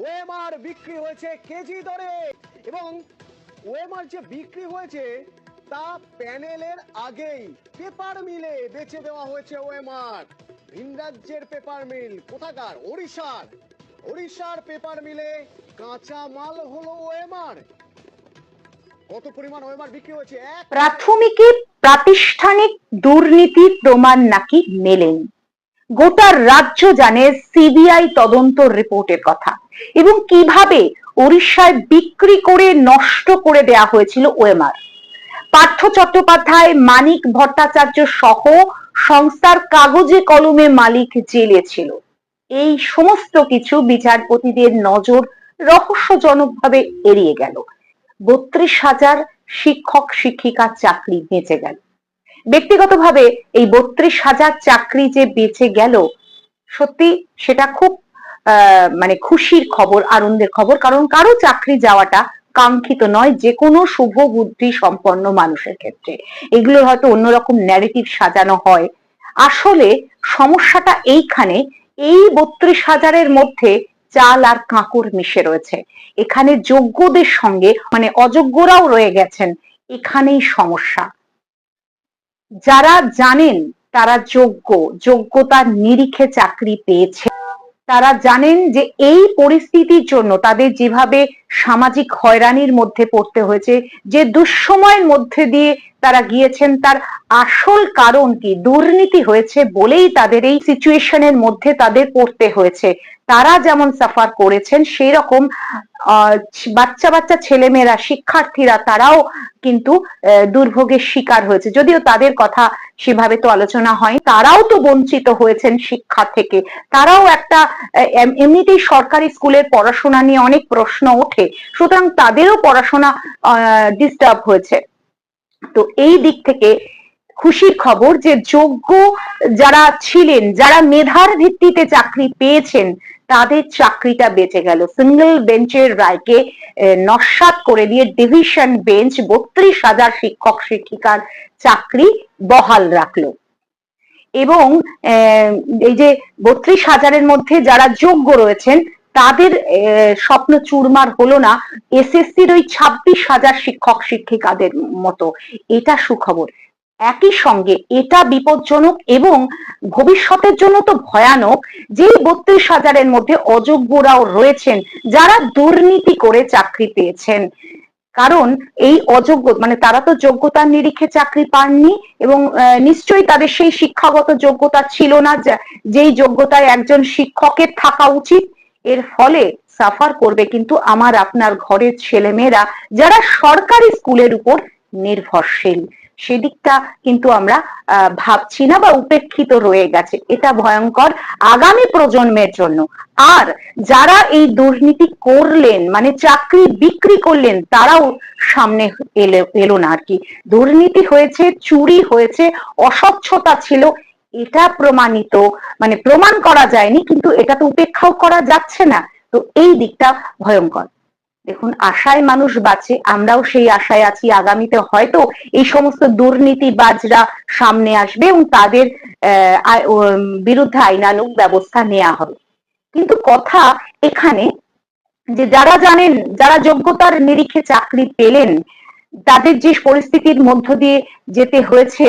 OMR বিক্রি হয়েছে KG দরে। এবং ওএমআর যে বিক্রি হয়েছে, তা প্যানেলের আগেই পেপার মিলে বেচে দেওয়া হয়েছে ওএমআর। ভিন রাজ্যের পেপার মিল কোথাকার? ওড়িশার। ওড়িশার পেপার মিলে কাঁচা মাল হলো ওএমআর। কত পরিমাণ ওএমআর বিক্রি হয়েছে? প্রাথমিকে প্রাতিষ্ঠানিক দুর্নীতির প্রমাণ নাকি মেলেনি। গোটা রাজ্য জানে সিবিআই তদন্ত রিপোর্টের কথা। এবং কীভাবে উড়িষ্যায় বিক্রি করে নষ্ট করে দেয়া হয়েছিল ওএমআর। পার্থ চট্টোপাধ্যায়, মানিক ভট্টাচার্য সহ সংস্থার কাগজে কলমে মালিক জেলে ছিল। এই সমস্ত কিছু বিচারপতিদের নজর রহস্যজনকভাবে এড়িয়ে গেল। বত্রিশ হাজার শিক্ষক শিক্ষিকার চাকরি বেঁচে গেল। ব্যক্তিগতভাবে এই বত্রিশ হাজার চাকরি যে বেঁচে গেল, সত্যি সেটা খুব মানে খুশির খবর, আনন্দের খবর। কারণ কারও চাকরি যাওয়াটা কাঙ্ক্ষিত নয়, যে কোনো শুভ বুদ্ধি সম্পন্ন মানুষের ক্ষেত্রে। এগুলো হয়তো অন্যরকম ন্যারেটিভ সাজানো হয়। আসলে সমস্যাটা এইখানে, এই বত্রিশ হাজারের মধ্যে চাল আর কাঁকর মিশে রয়েছে। এখানে যোগ্যদের সঙ্গে মানে অযোগ্যরাও রয়ে গেছেন, এখানেই সমস্যা। যারা জানেন তারা যোগ্য যোগ্যতার নিরিখে চাকরি পেয়েছে। তারা জানেন যে এই পরিস্থিতির জন্য তাদের যেভাবে সামাজিক হয়রানির মধ্যে পড়তে হয়েছে, যে দুঃসময়ের মধ্যে দিয়ে তারা গিয়েছেন, তার আসল কারণ কি দুর্নীতি হয়েছে বলেই তাদের এই সিচুয়েশনের মধ্যে তাদের পড়তে হয়েছে। তারা যেমন সাফার করেছেন সেই রকম বাচ্চা বাচ্চা ছেলেমেয়েরা, শিক্ষার্থীরা, তারাও কিন্তু দুর্ভোগের শিকার হয়েছে। যদিও তাদের কথা সেভাবে তো আলোচনা হয় তারাও তো বঞ্চিত হয়েছেন শিক্ষা থেকে। তারাও একটা এম- এমনিতেই সরকারি স্কুলের পড়াশোনা নিয়ে অনেক প্রশ্ন ওঠে, সুতরাং তাদেরও পড়াশোনা ডিস্টার্ব হয়েছে। তো এই দিক থেকে খুশির খবর যে যোগ্য যারা ছিলেন, যারা মেধার ভিত্তিতে চাকরি পেয়েছেন, তাদের চাকরিটা বেঁচে গেল। সিঙ্গেল বেঞ্চের রায়কে নস্যাৎ করে দিয়ে ডিভিশন বেঞ্চ বত্রিশ হাজার শিক্ষক শিক্ষিকার চাকরি বহাল রাখল। এবং এই যে বত্রিশ হাজারের মধ্যে যারা যোগ্য রয়েছেন, তাদের স্বপ্ন চুরমার হলো না এসএসসির ওই ছাব্বিশ হাজার শিক্ষক শিক্ষিকাদের মতো। এটা সুখবর। একই সঙ্গে এটা বিপজ্জনক এবং ভবিষ্যতের জন্য তো ভয়ানক যে বত্রিশ হাজারের মধ্যে অযোগ্যরাও রয়েছেন যারা দুর্নীতি করে চাকরি পেয়েছেন। কারণ এই অযোগ্য মানে তারা তো যোগ্যতার নিরিখে চাকরি পাননি এবং নিশ্চয়ই তাদের সেই শিক্ষাগত যোগ্যতা ছিল না যেই যোগ্যতায় একজন শিক্ষকের থাকা উচিত। এর ফলে সাফার করবে কিন্তু আমার আপনার ঘরের ছেলেমেয়েরা যারা সরকারি স্কুলের উপর নির্ভরশীল। সেদিকটা কিন্তু আমরা ভাবছি না বা উপেক্ষিত রয়ে গেছে। এটা ভয়ঙ্কর আগামী প্রজন্মের জন্য। আর যারা এই দুর্নীতি করলেন মানে চাকরি বিক্রি করলেন, তারাও সামনে এলো এলো না আর কি দুর্নীতি হয়েছে, চুরি হয়েছে, অস্বচ্ছতা ছিল, এটা প্রমাণিত মানে প্রমাণ করা যায়নি, কিন্তু এটা তো উপেক্ষাও করা যাচ্ছে না। তো এই দিকটা ভয়ঙ্কর। দেখুন, আশায় মানুষ বাঁচে, আমরাও সেই আশায় আছি। আগামীতে হয়তো এই সমস্ত দুর্নীতিবাজরা সামনে আসবে এবং তাদের বিরুদ্ধে আইনানুগ ব্যবস্থা নেওয়া হবে। কিন্তু কথা এখানে যে যারা জানেন, যারা যোগ্যতার নিরিখে চাকরি পেলেন, তাদের যে পরিস্থিতির মধ্য দিয়ে যেতে হয়েছে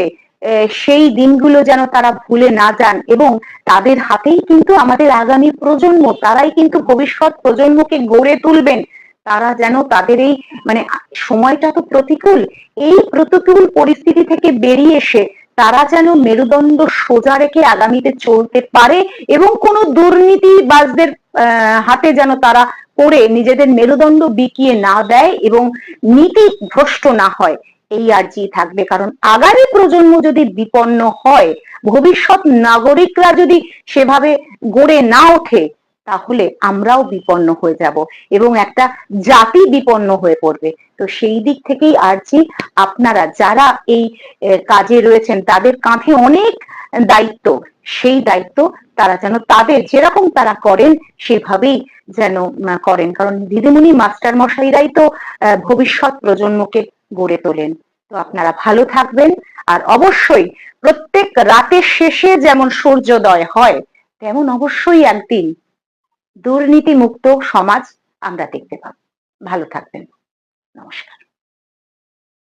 সেই দিনগুলো যেন তারা ভুলে না যান এবং তাদের হাতেই কিন্তু আমাদের আগামী প্রজন্ম, তারাই কিন্তু ভবিষ্যৎ প্রজন্মকে গড়ে তুলবেন। তারা যেন তাদের এই মানে সময়টা তো প্রতিকূল, এই প্রতিকূল পরিস্থিতি থেকে বেরিয়ে এসে তারা যেন মেরুদণ্ড সোজা রেখে আগামীতে চলতে পারে এবং কোনো দুর্নীতিবাজদের হাতে যেন তারা পড়ে, নিজেদের মেরুদণ্ড বিকিয়ে না দেয় এবং নীতি ভ্রষ্ট না হয়, এই আর্জি থাকবে। কারণ আগামী প্রজন্ম যদি বিপন্ন হয়, ভবিষ্যৎ নাগরিকরা যদি সেভাবে গড়ে না ওঠে তাহলে আমরাও বিপন্ন হয়ে যাব এবং একটা জাতি বিপন্ন হয়ে পড়বে। তো সেই দিক থেকেই আরজি, আপনারা যারা এই কাজে রয়েছেন, তাদের কাঁধে অনেক দায়িত্ব। সেই দায়িত্ব তারা যেন তাদের যেরকম তারা করেন, সেভাবেই যেন করেন। কারণ দিদিমণি মাস্টার মশাইরাই তো ভবিষ্যৎ প্রজন্মকে গড়ে তোলেন। তো আপনারা ভালো থাকবেন আর অবশ্যই প্রত্যেক রাতের শেষে যেমন সূর্যোদয় হয়, তেমন অবশ্যই একদিন দুর্নীতিমুক্ত সমাজ আমরা দেখতে পাবো। ভালো থাকবেন। নমস্কার।